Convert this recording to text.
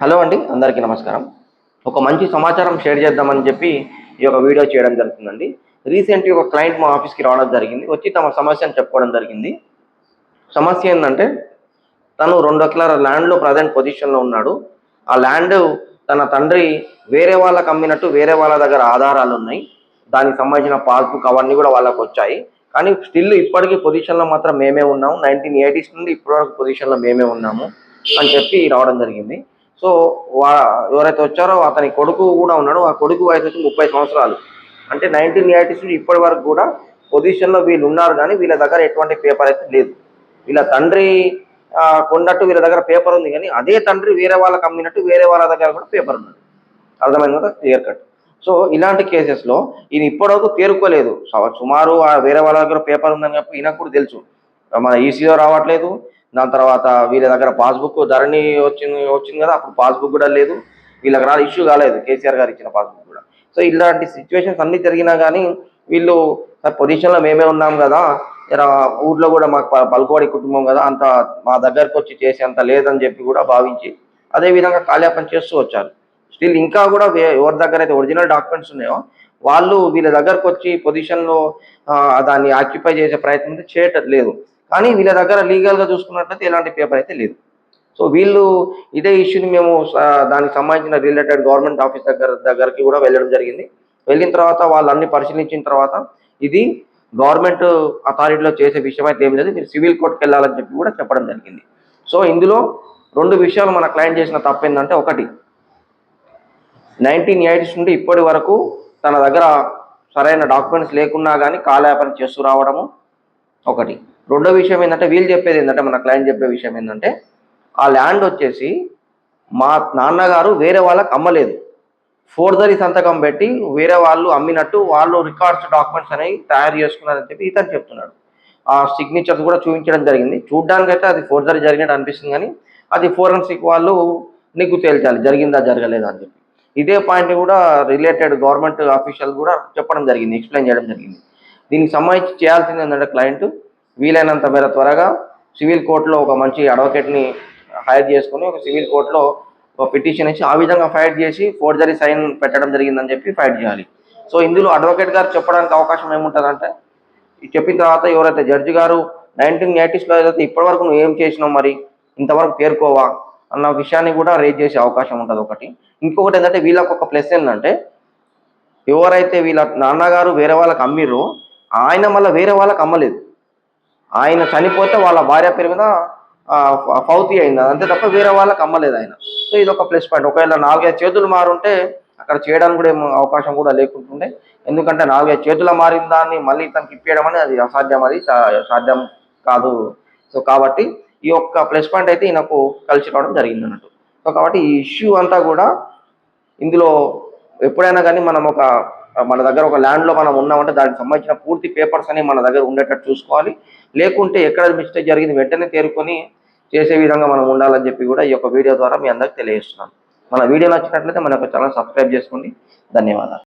Hello అండి అందరికీ నమస్కారం. ఒక మంచి సమాచారం షేర్ చేద్దామని చెప్పి ఈ యొక్క వీడియో చేయడం జరుగుతుందండి. రీసెంట్గా ఒక క్లయింట్ మా ఆఫీస్కి రావడం జరిగింది. వచ్చి తమ సమస్యను చెప్పుకోవడం జరిగింది. సమస్య ఏంటంటే తను రెండు ఎకరాల ల్యాండ్లో ప్రజెంట్ పొజిషన్లో ఉన్నాడు. ఆ ల్యాండ్ తన తండ్రి వేరే వాళ్ళకి అమ్మినట్టు వేరే వాళ్ళ దగ్గర ఆధారాలు ఉన్నాయి. దానికి సంబంధించిన పాస్బుక్ అవన్నీ కూడా వాళ్ళకు వచ్చాయి. కానీ స్టిల్ ఇప్పటికీ పొజిషన్లో మాత్రం మేమే ఉన్నాము. నైన్టీన్ ఎయిటీస్ నుండి ఇప్పటివరకు పొజిషన్లో మేమే ఉన్నాము అని చెప్పి రావడం జరిగింది. సో వా ఎవరైతే వచ్చారో అతని కొడుకు కూడా ఉన్నాడు. ఆ కొడుకు వయసు వచ్చి ముప్పై సంవత్సరాలు. అంటే నైన్టీన్ ఎయిటీస్ నుంచి ఇప్పటి వరకు కూడా పొజిషన్లో వీళ్ళు ఉన్నారు కానీ వీళ్ళ దగ్గర ఎటువంటి పేపర్ అయితే లేదు. వీళ్ళ తండ్రి కొన్నట్టు వీళ్ళ దగ్గర పేపర్ ఉంది కానీ అదే తండ్రి వేరే వాళ్ళకి అమ్మినట్టు వేరే వాళ్ళ దగ్గర కూడా పేపర్ ఉన్నది. అర్థమైంది కదా? క్లియర్ కట్ సో ఇలాంటి కేసెస్లో ఈయన ఇప్పటివరకు తేరుకోలేదు సుమారు ఆ వేరే వాళ్ళ దగ్గర పేపర్ ఉందని చెప్పి ఈయనకు కూడా తెలుసు. మన ఈసీఓ రావట్లేదు. దాని తర్వాత వీళ్ళ దగ్గర పాస్బుక్ ధరణి వచ్చింది వచ్చింది కదా అప్పుడు పాస్బుక్ కూడా లేదు. వీళ్ళకి రా ఇష్యూ కాలేదు కేసీఆర్ గారు ఇచ్చిన పాస్బుక్ కూడా. సో ఇలాంటి సిచ్యువేషన్స్ అన్ని జరిగినా కానీ వీళ్ళు పొజిషన్లో మేమే ఉన్నాం కదా ఇలా ఊర్లో కూడా మాకు ప- పలుకుబడి కుటుంబం కదా అంత మా దగ్గరకు వచ్చి చేసే అంత లేదని చెప్పి కూడా భావించి అదే విధంగా కాలయాపన చేస్తూ వచ్చారు. స్టిల్ ఇంకా కూడా ఎవరి దగ్గర అయితే ఒరిజినల్ డాక్యుమెంట్స్ ఉన్నాయో వాళ్ళు వీళ్ళ దగ్గరకు వచ్చి పొజిషన్లో దాన్ని ఆక్యుపై చేసే ప్రయత్నం చేయటం లేదు కానీ వీళ్ళ దగ్గర లీగల్గా చూసుకున్నట్లయితే ఎలాంటి పేపర్ అయితే లేదు. సో వీళ్ళు ఇదే ఇష్యూని మేము దానికి సంబంధించిన రిలేటెడ్ గవర్నమెంట్ ఆఫీస్ దగ్గర దగ్గరికి కూడా వెళ్ళడం జరిగింది. వెళ్ళిన తర్వాత వాళ్ళు అన్ని పరిశీలించిన తర్వాత ఇది గవర్నమెంట్ అథారిటీలో చేసే విషయం అయితే ఏం లేదు. మీరు సివిల్ కోర్టుకి వెళ్ళాలని చెప్పి కూడా చెప్పడం జరిగింది. సో ఇందులో రెండు విషయాలు మన క్లయింట్ చేసిన తప్పు ఏంటంటే ఒకటి నైన్టీన్ ఎయిటీస్ నుండి ఇప్పటి వరకు తన దగ్గర సరైన డాక్యుమెంట్స్ లేకున్నా కానీ కాలయాపన చేస్తూ రావడము ఒకటి. రెండో విషయం ఏంటంటే వీళ్ళు చెప్పేది ఏంటంటే మన క్లయింట్ చెప్పే విషయం ఏంటంటే ఆ ల్యాండ్ వచ్చేసి మా నాన్నగారు వేరే వాళ్ళకి అమ్మలేదు. ఫోర్జరీ సంతకం పెట్టి వేరే వాళ్ళు అమ్మినట్టు వాళ్ళు రికార్డ్స్ డాక్యుమెంట్స్ అనేవి తయారు చేసుకున్నారని చెప్పి ఇతను చెప్తున్నాడు. ఆ సిగ్నేచర్స్ కూడా చూపించడం జరిగింది. చూడ్డానికైతే అది ఫోర్జరీ జరిగినట్టు అనిపిస్తుంది కానీ అది ఫోరెన్సిక్ వాళ్ళు నీకు తేల్చాలి. జరిగిందా జరగలేదా అని చెప్పి. ఇదే పాయింట్ కూడా రిలేటెడ్ గవర్నమెంట్ ఆఫీషియల్ కూడా చెప్పడం జరిగింది ఎక్స్ప్లెయిన్ చేయడం జరిగింది. దీనికి సంబంధించి చేయాల్సింది ఏంటంటే క్లయింట్ వీలైనంత మేర త్వరగా సివిల్ కోర్టులో ఒక మంచి అడ్వకేట్ని హైర్ చేసుకొని ఒక సివిల్ కోర్టులో ఒక పిటిషన్ ఇచ్చి ఆ విధంగా ఫైట్ చేసి ఫోర్జరీ సైన్ పెట్టడం జరిగిందని చెప్పి ఫైట్ చేయాలి. సో ఇందులో అడ్వకేట్ గారు చెప్పడానికి అవకాశం ఏముంటుందంటే చెప్పిన తర్వాత ఎవరైతే జడ్జి గారు నైన్టీన్ ఎయిటీస్లో ఏదైతే ఇప్పటివరకు నువ్వు ఏం చేసినావు మరి ఇంతవరకు పేర్కోవా అన్న విషయాన్ని కూడా రేజ్ చేసే అవకాశం ఉంటుంది ఒకటి. ఇంకొకటి ఏంటంటే వీళ్ళకు ఒక ప్లస్ ఏంటంటే ఎవరైతే వీళ్ళ నాన్నగారు వేరే వాళ్ళకి అమ్మిరో ఆయన మళ్ళీ వేరే వాళ్ళకి అమ్మలేదు. ఆయన చనిపోతే వాళ్ళ భార్య పేరు మీద ఫౌతి అయింది. అంతే తప్ప వేరే వాళ్ళకి అమ్మలేదు ఆయన. సో ఇది ఒక ప్లస్ పాయింట్. ఒకవేళ నాలుగైదు చేతులు మారుంటే అక్కడ చేయడానికి కూడా ఏమో అవకాశం కూడా లేకుంటుండే. ఎందుకంటే నాలుగైదు చేతుల మారిన దాన్ని మళ్ళీ తనకి ఇప్పేయడం అనేది అది అసాధ్యం అది సా- సాధ్యం కాదు. సో కాబట్టి ఈ యొక్క ప్లస్ పాయింట్ అయితే ఈయనకు కలిసి రావడం జరిగింది అన్నట్టు. సో కాబట్టి ఈ ఇష్యూ అంతా కూడా ఇందులో ఎప్పుడైనా కానీ మనం ఒక మన దగ్గర ఒక ల్యాండ్లో మనం ఉన్నామంటే దానికి సంబంధించిన పూర్తి పేపర్స్ అనేవి మన దగ్గర ఉండేటట్టు చూసుకోవాలి. లేకుంటే ఎక్కడ మిస్టేక్ జరిగింది వెంటనే తేరుకొని చేసే విధంగా మనం ఉండాలని చెప్పి కూడా ఈ యొక్క వీడియో ద్వారా మీ అందరికి తెలియజేస్తున్నాను. మన వీడియో నచ్చినట్లయితే మన యొక్క ఛానల్ సబ్స్క్రైబ్ చేసుకోండి. ధన్యవాదాలు.